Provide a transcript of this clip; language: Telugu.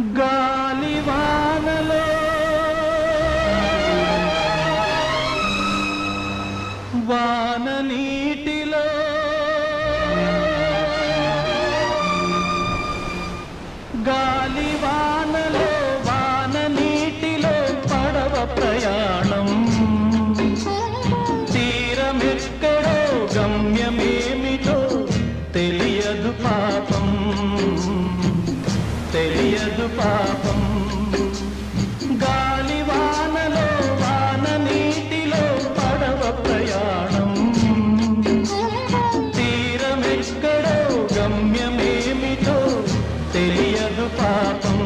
గాలి వాన నీటిలో. గాలి వాన నీటిలో పడవ ప్రయాణం. తీరమెక్కడో గమ్యమే తెలియదు పాపం. గాలి వానలో వాన నీటిలో పడవ ప్రయాణం. తీరమెక్కడో గమ్యమేమిటో తెలియదు పాపం.